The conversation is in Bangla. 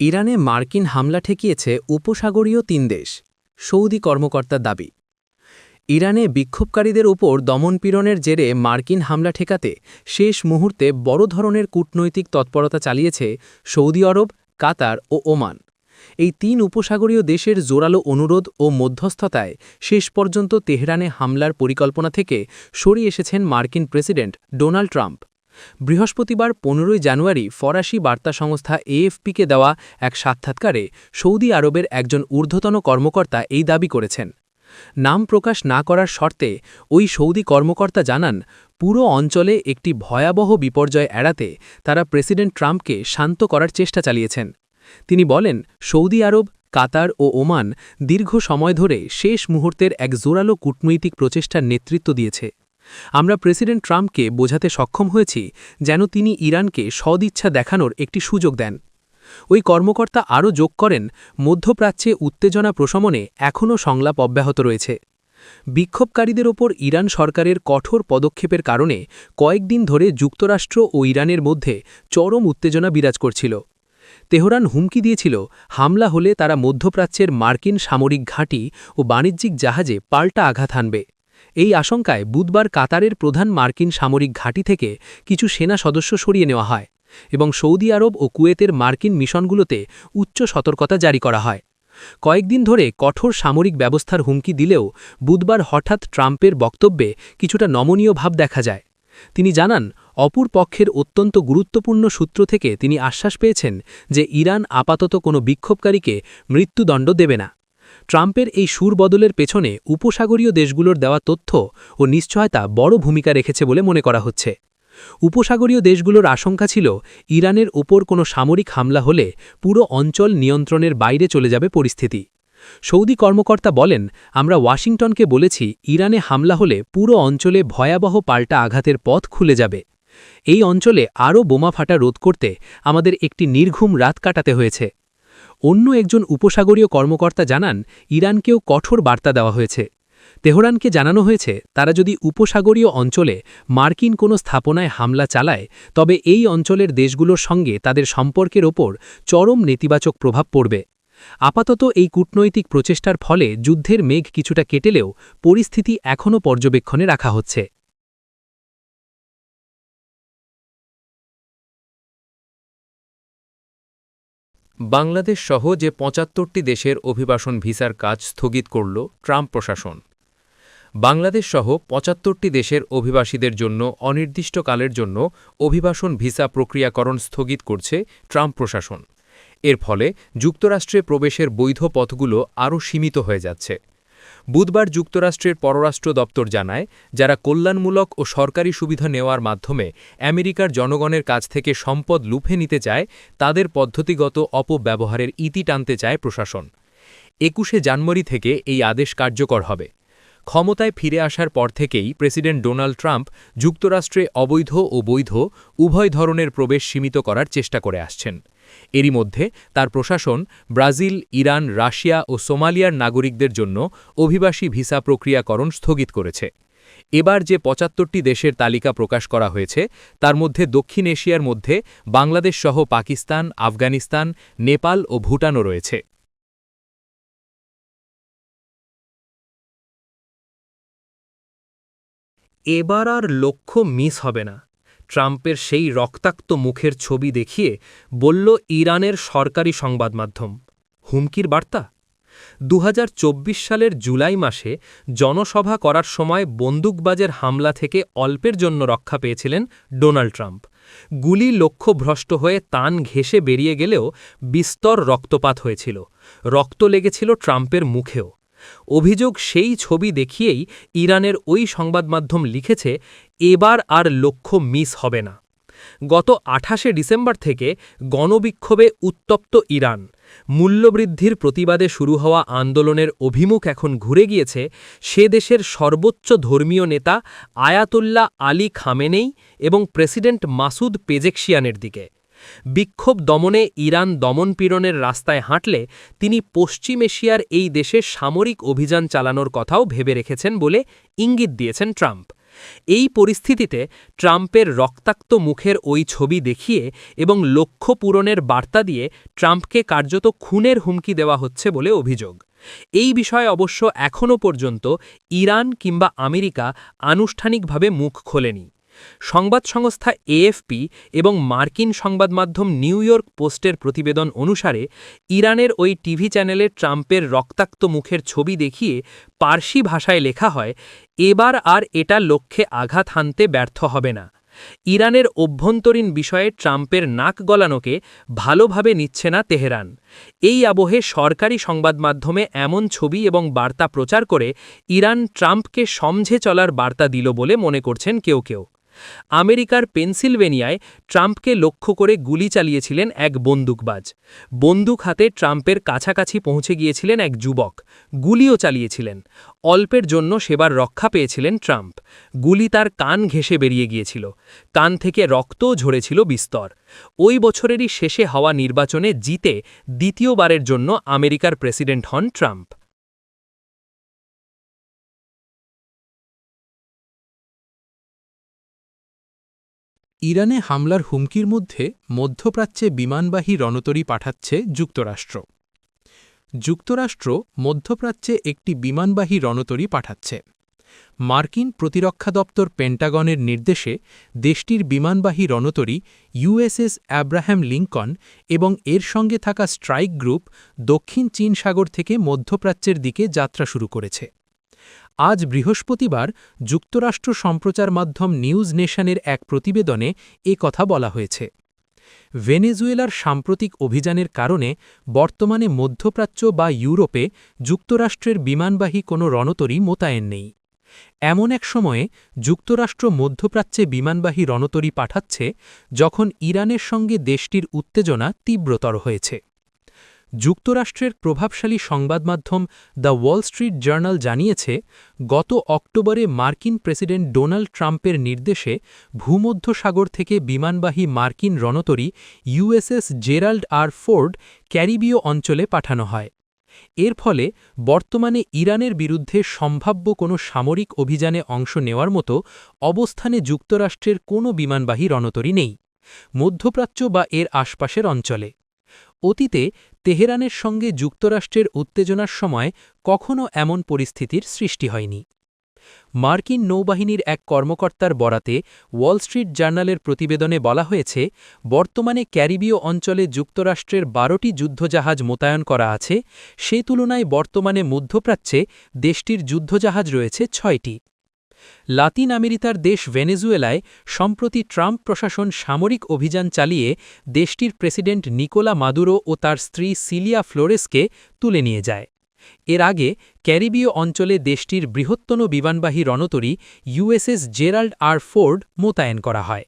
ইরানে মার্কিন হামলা ঠেকিয়েছে উপসাগরীয় তিন দেশ, সৌদি কর্মকর্তার দাবি। ইরানে বিক্ষোভকারীদের ওপর দমনপীড়নের জেরে মার্কিন হামলা ঠেকাতে শেষ মুহূর্তে বড় ধরনের কূটনৈতিক তৎপরতা চালিয়েছে সৌদি আরব, কাতার ও ওমান। এই তিন উপসাগরীয় দেশের জোরালো অনুরোধ ও মধ্যস্থতায় শেষ পর্যন্ত তেহরানে হামলার পরিকল্পনা থেকে সরিয়ে এসেছেন মার্কিন প্রেসিডেন্ট ডোনাল্ড ট্রাম্প। বৃহস্পতিবার পনেরোই জানুয়ারি ফরাসি বার্তা সংস্থা এএফপিকে দেওয়া এক সাক্ষাৎকারে সৌদি আরবের একজন ঊর্ধ্বতন কর্মকর্তা এই দাবি করেছেন। নাম প্রকাশ না করার শর্তে ওই সৌদি কর্মকর্তা জানান, পুরো অঞ্চলে একটি ভয়াবহ বিপর্যয় এড়াতে তারা প্রেসিডেন্ট ট্রাম্পকে শান্ত করার চেষ্টা চালিয়েছেন। তিনি বলেন, সৌদি আরব, কাতার ও ওমান দীর্ঘ সময় ধরে শেষ মুহূর্তের এক জোরালো কূটনৈতিক প্রচেষ্টার নেতৃত্ব দিয়েছে। আমরা প্রেসিডেন্ট ট্রাম্পকে বোঝাতে সক্ষম হয়েছি যেন তিনি ইরানকে সদিচ্ছা দেখানোর একটি সুযোগ দেন। ওই কর্মকর্তা আরও যোগ করেন, মধ্যপ্রাচ্যে উত্তেজনা প্রশমনে এখনও সংলাপ অব্যাহত রয়েছে। বিক্ষোভকারীদের ওপর ইরান সরকারের কঠোর পদক্ষেপের কারণে কয়েকদিন ধরে যুক্তরাষ্ট্র ও ইরানের মধ্যে চরম উত্তেজনা বিরাজ করছিল। তেহরান হুমকি দিয়েছিল, হামলা হলে তারা মধ্যপ্রাচ্যের মার্কিন সামরিক ঘাঁটি ও বাণিজ্যিক জাহাজে পাল্টা আঘাত হানবে। এই আশঙ্কায় বুধবার কাতারের প্রধান মার্কিন সামরিক ঘাঁটি থেকে কিছু সেনা সদস্য সরিয়ে নেওয়া হয় এবং সৌদি আরব ও কুয়েতের মার্কিন মিশনগুলোতে উচ্চ সতর্কতা জারি করা হয়। কয়েকদিন ধরে কঠোর সামরিক ব্যবস্থার হুমকি দিলেও বুধবার হঠাৎ ট্রাম্পের বক্তব্যে কিছুটা নমনীয় ভাব দেখা যায়। তিনি জানান, অপর পক্ষের অত্যন্ত গুরুত্বপূর্ণ সূত্র থেকে তিনি আশ্বাস পেয়েছেন যে ইরান আপাতত কোনো বিক্ষোভকারীকে মৃত্যুদণ্ড দেবে না। ট্রাম্পের এই সুর বদলের পেছনে উপসাগরীয় দেশগুলোর দেওয়া তথ্য ও নিশ্চয়তা বড় ভূমিকা রেখেছে বলে মনে করা হচ্ছে। উপসাগরীয় দেশগুলোর আশঙ্কা ছিল ইরানের ওপর কোনো সামরিক হামলা হলে পুরো অঞ্চল নিয়ন্ত্রণের বাইরে চলে যাবে পরিস্থিতি। সৌদি কর্মকর্তা বলেন, আমরা ওয়াশিংটনকে বলেছি ইরানে হামলা হলে পুরো অঞ্চলে ভয়াবহ পাল্টা আঘাতের পথ খুলে যাবে। এই অঞ্চলে আরও বোমা ফাটা রোধ করতে আমাদের একটি নির্ঘুম রাত কাটাতে হয়েছে। অন্য একজন উপসাগরীয় কর্মকর্তা জানান, ইরানকেও কঠোর বার্তা দেওয়া হয়েছে। তেহরানকে জানানো হয়েছে, তারা যদি উপসাগরীয় অঞ্চলে মার্কিন কোনো স্থাপনায় হামলা চালায়, তবে এই অঞ্চলের দেশগুলোর সঙ্গে তাদের সম্পর্কের ওপর চরম নেতিবাচক প্রভাব পড়বে। আপাতত এই কূটনৈতিক প্রচেষ্টার ফলে যুদ্ধের মেঘ কিছুটা কেটেলেও পরিস্থিতি এখনও পর্যবেক্ষণে রাখা হচ্ছে। বাংলাদেশ সহ যে পঁচাত্তরটি দেশের অভিবাসন ভিসার কাজ স্থগিত করল ট্রাম্প প্রশাসন। বাংলাদেশ সহ পঁচাত্তরটি দেশের অভিবাসীদের জন্য অনির্দিষ্টকালের জন্য অভিবাসন ভিসা প্রক্রিয়াকরণ স্থগিত করছে ট্রাম্প প্রশাসন। এর ফলে যুক্তরাষ্ট্রে প্রবেশের বৈধ পথগুলো আরও সীমিত হয়ে যাচ্ছে। বুধবার যুক্তরাষ্ট্রের পররাষ্ট্র দপ্তর জানায়, যারা কল্যাণমূলক ও সরকারি সুবিধা নেওয়ার মাধ্যমে আমেরিকার জনগণের কাছ থেকে সম্পদ লুফে নিতে চায়, তাদের পদ্ধতিগত অপব্যবহারের ইতি টানতে চায় প্রশাসন। একুশে জানুয়ারি থেকে এই আদেশ কার্যকর হবে। ক্ষমতায় ফিরে আসার পর থেকেই প্রেসিডেন্ট ডোনাল্ড ট্রাম্প যুক্তরাষ্ট্রে অবৈধ ও বৈধ উভয় ধরনের প্রবেশ সীমিত করার চেষ্টা করে আসছেন। এরই মধ্যে তার প্রশাসন ব্রাজিল, ইরান, রাশিয়া ও সোমালিয়ার নাগরিকদের জন্য অভিবাসী ভিসা প্রক্রিয়াকরণ স্থগিত করেছে। এবার যে পঁচাত্তরটি দেশের তালিকা প্রকাশ করা হয়েছে, তার মধ্যে দক্ষিণ এশিয়ার মধ্যে বাংলাদেশ সহ পাকিস্তান, আফগানিস্তান, নেপাল ও ভুটানও রয়েছে। এবার আর লক্ষ্য মিস হবে না। ট্রাম্পের সেই রক্তাক্ত মুখের ছবি দেখিয়ে বলল ইরানের সরকারি সংবাদ মাধ্যম। হুমকির বার্তা? দু হাজার চব্বিশ সালের জুলাই মাসে জনসভা করার সময় বন্দুকবাজের হামলা থেকে অল্পের জন্য রক্ষা পেয়েছিলেন ডোনাল্ড ট্রাম্প। গুলি লক্ষ্যভ্রষ্ট হয়ে তান ঘেসে বেরিয়ে গেলেও বিস্তর রক্তপাত হয়েছিল। রক্ত লেগেছিল ট্রাম্পের মুখেও। অভিযোগ সেই ছবি দেখিয়েই ইরানের ওই সংবাদমাধ্যম লিখেছে, এবার আর লক্ষ্য মিস হবে না। গত আঠাশে ডিসেম্বর থেকে গণবিক্ষোভে উত্তপ্ত ইরান। মূল্যবৃদ্ধির প্রতিবাদে শুরু হওয়া আন্দোলনের অভিমুখ এখন ঘুরে গিয়েছে সে দেশের সর্বোচ্চ ধর্মীয় নেতা আয়াতুল্লাহ আলী খামেনেই এবং প্রেসিডেন্ট মাসুদ পেজেকশিয়ানের দিকে। বিক্ষোভ দমনে ইরান দমনপীড়নের রাস্তায় হাঁটলে তিনি পশ্চিম এশিয়ার এই দেশে সামরিক অভিযান চালানোর কথাও ভেবে রেখেছেন বলে ইঙ্গিত দিয়েছেন ট্রাম্প। এই পরিস্থিতিতে ট্রাম্পের রক্তাক্ত মুখের ওই ছবি দেখিয়ে এবং লক্ষ্য পূরণের বার্তা দিয়ে ট্রাম্পকে কার্যত খুনের হুমকি দেওয়া হচ্ছে বলে অভিযোগ। এই বিষয়ে অবশ্য এখনও পর্যন্ত ইরান কিংবা আমেরিকা আনুষ্ঠানিকভাবে মুখ খোলেনি। সংবাদ সংস্থা এএফপি এবং মার্কিন সংবাদ মাধ্যম নিউ ইয়র্ক পোস্টের প্রতিবেদন অনুসারে, ইরানের ওই টিভি চ্যানেলে ট্রাম্পের রক্তাক্ত মুখের ছবি দেখিয়ে পার্সি ভাষায় লেখা হয়, এবার আর এটা লক্ষ্যে আঘাত হানতে ব্যর্থ হবে না। ইরানের অভ্যন্তরীণ বিষয়ে ট্রাম্পের নাক গলানোকে ভালোভাবে নিচ্ছে না তেহরান। এই আবহে সরকারি সংবাদ মাধ্যমে এমন ছবি এবং বার্তা প্রচার করে ইরান ট্রাম্পকে সমঝে চলার বার্তা দিল বলে মনে করছেন কেউ কেউ। আমেরিকার পেনসিলভেনিয়ায় ট্রাম্পকে লক্ষ্য করে গুলি চালিয়েছিলেন এক বন্দুকবাজ। বন্দুক হাতে ট্রাম্পের কাছাকাছি পৌঁছে গিয়েছিলেন এক যুবক। গুলিও চালিয়েছিলেন। অল্পের জন্য সেবার রক্ষা পেয়েছিলেন ট্রাম্প। গুলি তার কান ঘেঁষে বেরিয়ে গিয়েছিল। কান থেকে রক্তও ঝরেছিল বিস্তর। ওই বছরেরই শেষে হওয়া নির্বাচনে জিতে দ্বিতীয়বারের জন্য আমেরিকার প্রেসিডেন্ট হন ট্রাম্প। ইরানে হামলার হুমকির মধ্যে মধ্যপ্রাচ্যে বিমানবাহী রণতরী পাঠাচ্ছে যুক্তরাষ্ট্র। যুক্তরাষ্ট্র মধ্যপ্রাচ্যে একটি বিমানবাহী রণতরী পাঠাচ্ছে। মার্কিন প্রতিরক্ষা দপ্তর পেন্টাগনের নির্দেশে দেশটির বিমানবাহী রণতরী ইউএসএস অ্যাব্রাহাম লিঙ্কন এবং এর সঙ্গে থাকা স্ট্রাইক গ্রুপ দক্ষিণ চীন সাগর থেকে মধ্যপ্রাচ্যের দিকে যাত্রা শুরু করেছে। আজ বৃহস্পতিবার যুক্তরাষ্ট্র সম্প্রচার মাধ্যম নিউজ নেশনের এক প্রতিবেদনে এ কথা বলা হয়েছে। ভেনেজুয়েলার সাম্প্রতিক অভিযানের কারণে বর্তমানে মধ্যপ্রাচ্য বা ইউরোপে যুক্তরাষ্ট্রের বিমানবাহী কোনো রণতরী মোতায়েন নেই। এমন এক সময়ে যুক্তরাষ্ট্র মধ্যপ্রাচ্যে বিমানবাহী রণতরী পাঠাচ্ছে যখন ইরানের সঙ্গে দেশটির উত্তেজনা তীব্রতর হয়েছে। যুক্তরাষ্ট্রের প্রভাবশালী সংবাদ মাধ্যম দ্য ওয়াল স্ট্রিট জার্নাল জানিয়েছে, গত অক্টোবরে মার্কিন প্রেসিডেন্ট ডোনাল্ড ট্রাম্পের নির্দেশে ভূমধ্যসাগর থেকে বিমানবাহী মার্কিন রণতরী ইউএসএস জেরাল্ড আর ফোর্ড ক্যারিবীয় অঞ্চলে পাঠানো হয়। এর ফলে বর্তমানে ইরানের বিরুদ্ধে সম্ভাব্য কোনো সামরিক অভিযানে অংশ নেওয়ার মতো অবস্থানে যুক্তরাষ্ট্রের কোনো বিমানবাহী রণতরী নেই, মধ্যপ্রাচ্য বা এর আশপাশের অঞ্চলে। অতীতে তেহরানের সঙ্গে যুক্তরাষ্ট্রের উত্তেজনার সময় কখনও এমন পরিস্থিতির সৃষ্টি হয়নি। মার্কিন নৌবাহিনীর এক কর্মকর্তার বরাতে ওয়াল স্ট্রিট জার্নালের প্রতিবেদনে বলা হয়েছে, বর্তমানে ক্যারিবীয় অঞ্চলে যুক্তরাষ্ট্রের বারোটি যুদ্ধজাহাজ মোতায়েন করা আছে, সে তুলনায় বর্তমানে মধ্যপ্রাচ্যে দেশটির যুদ্ধজাহাজ রয়েছে ছয়টি। লাতিন আমেরিকার দেশ ভেনেজুয়েলায় সম্প্রতি ট্রাম্প প্রশাসন সামরিক অভিযান চালিয়ে দেশটির প্রেসিডেন্ট নিকোলা মাদুরো ও তার স্ত্রী সিলিয়া ফ্লোরেসকে তুলে নিয়ে যায়। এর আগে ক্যারিবীয় অঞ্চলে দেশটির বৃহত্তম বিমানবাহী রণতরী ইউএসএস জেরাল্ড আর ফোর্ড মোতায়েন করা হয়।